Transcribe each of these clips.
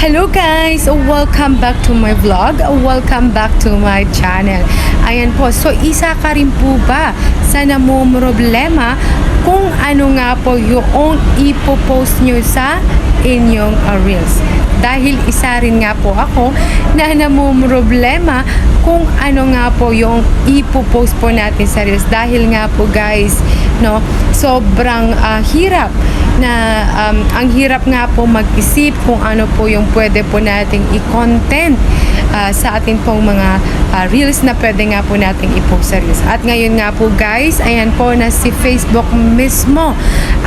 Hello guys! Welcome back to my vlog. Welcome back to my channel. Ayan po, so isa ka rin po ba sa namumroblema kung ano nga po yung ipopost nyo sa inyong uh, reels? Dahil isa rin nga po ako na namumroblema kung ano nga po yung ipopost po natin sa reels. Dahil nga po guys, no, sobrang uh, hirap na um, ang hirap nga po mag-isip kung ano po yung pwede po nating i-content uh, sa atin pong mga uh, reels na pwede nga po nating i-post sa reels. At ngayon nga po guys, ayan po na si Facebook mismo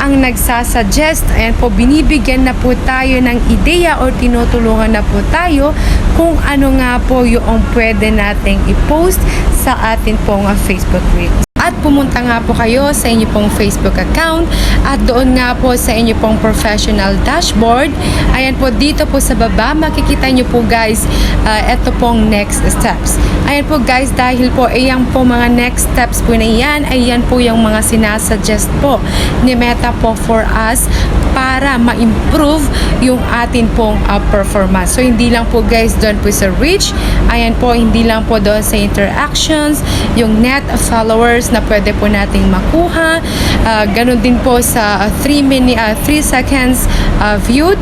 ang nagsasuggest. Ayan po, binibigyan na po tayo ng ideya or tinutulungan na po tayo kung ano nga po yung pwede nating i-post sa atin pong uh, Facebook reels at pumunta nga po kayo sa inyo pong Facebook account at doon nga po sa inyo pong professional dashboard. Ayan po dito po sa baba makikita nyo po guys uh, ito pong next steps. Ayan po guys dahil po ayan po mga next steps po na yan ayan po yung mga sinasuggest po ni Meta po for us para ma-improve yung atin pong uh, performance. So hindi lang po guys doon po sa reach, ayan po hindi lang po doon sa interactions, yung net followers na pwede po nating makuha. Uh, ganun din po sa 3 uh, minute uh, 3 seconds uh, viewed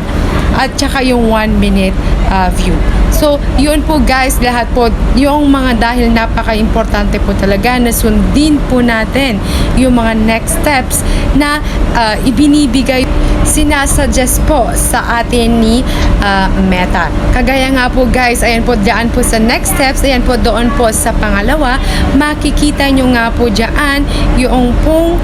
at saka yung 1 minute uh, view. So, yun po guys, lahat po, yung mga dahil napaka-importante po talaga na sundin po natin yung mga next steps na uh, ibinibigay sinasuggest po sa atin ni uh, Meta. Kagaya nga po guys, ayan po diyan po sa next steps, ayan po doon po sa pangalawa, makikita nyo nga po diyan yung pong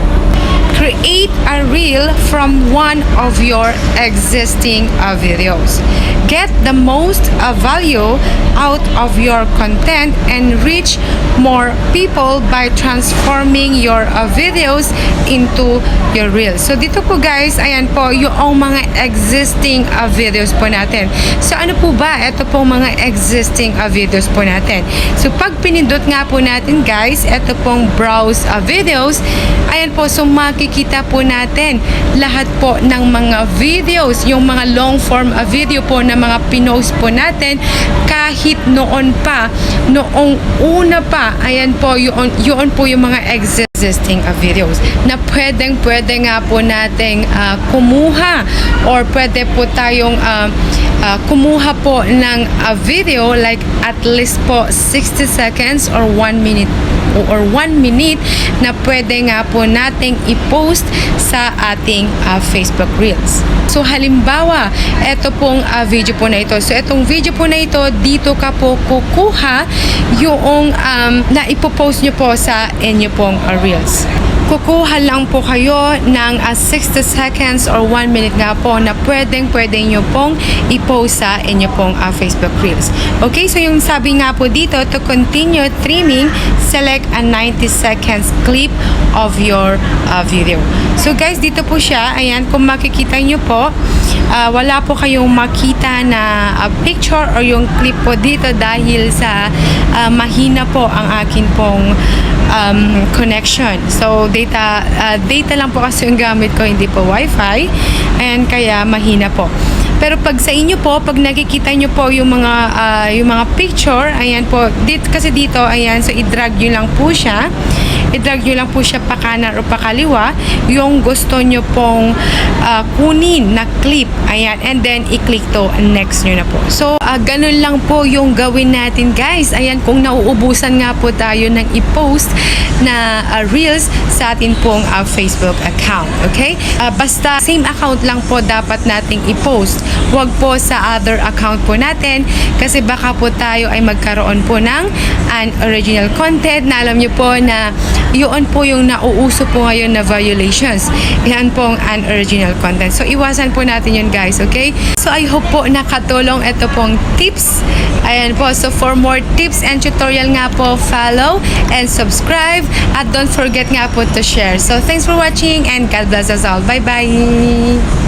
create a reel from one of your existing uh, videos. Get the most uh, value out of your content and reach more people by transforming your uh, videos into your reels. So dito po guys, ayan po yung mga existing uh, videos po natin. So ano po ba? Ito po mga existing uh, videos po natin. So pag pinindot nga po natin guys, ito pong browse uh, videos, ayan po, so makikita po natin lahat po ng mga videos, yung mga long form uh, video po na mga pinost po natin kahit noon pa, noong una pa, ayan po, yun, yun po yung mga existing uh, videos na pwedeng pwede nga po nating uh, kumuha or pwede po tayong uh, uh, kumuha po ng uh, video like at least po 60 seconds or 1 minute or 1 minute na pwede nga po nating i-post sa ating uh, Facebook Reels. So halimbawa, ito pong uh, video po na ito. So itong video po na ito, dito ka po kukuha yung um, na ipopost nyo po sa inyo pong uh, Reels kukuha lang po kayo ng uh, 60 seconds or 1 minute nga po na pwedeng pwede nyo pong i-post sa inyo pong uh, Facebook Reels. Okay, so yung sabi nga po dito, to continue streaming, select a 90 seconds clip of your uh, video. So guys, dito po siya. Ayan, kung makikita nyo po, uh, wala po kayong makita na uh, picture or yung clip po dito dahil sa uh, mahina po ang akin pong um, connection. So, data, uh, data lang po kasi yung gamit ko, hindi po wifi. And kaya mahina po. Pero pag sa inyo po, pag nakikita nyo po yung mga uh, yung mga picture, ayan po, dit, kasi dito, ayan, so i-drag nyo lang po siya. I-drag nyo lang po siya pa kanan o pa kaliwa, yung gusto nyo pong uh, kunin na clip. Ayan, and then i-click to next nyo na po. So, uh, ganun lang po yung gawin natin guys. Ayan, kung nauubusan nga po tayo ng i-post na uh, reels sa atin pong uh, Facebook account. Okay? Uh, basta same account lang po dapat nating i-post. Huwag po sa other account po natin kasi baka po tayo ay magkaroon po ng an original content na alam nyo po na yun po yung nauuso po ngayon na violations. Yan pong unoriginal content. So, iwasan po natin yun guys, okay? So, I hope po nakatulong ito pong tips. Ayan po. So, for more tips and tutorial nga po, follow and subscribe. At don't forget nga po to share. So, thanks for watching and God bless us all. Bye-bye!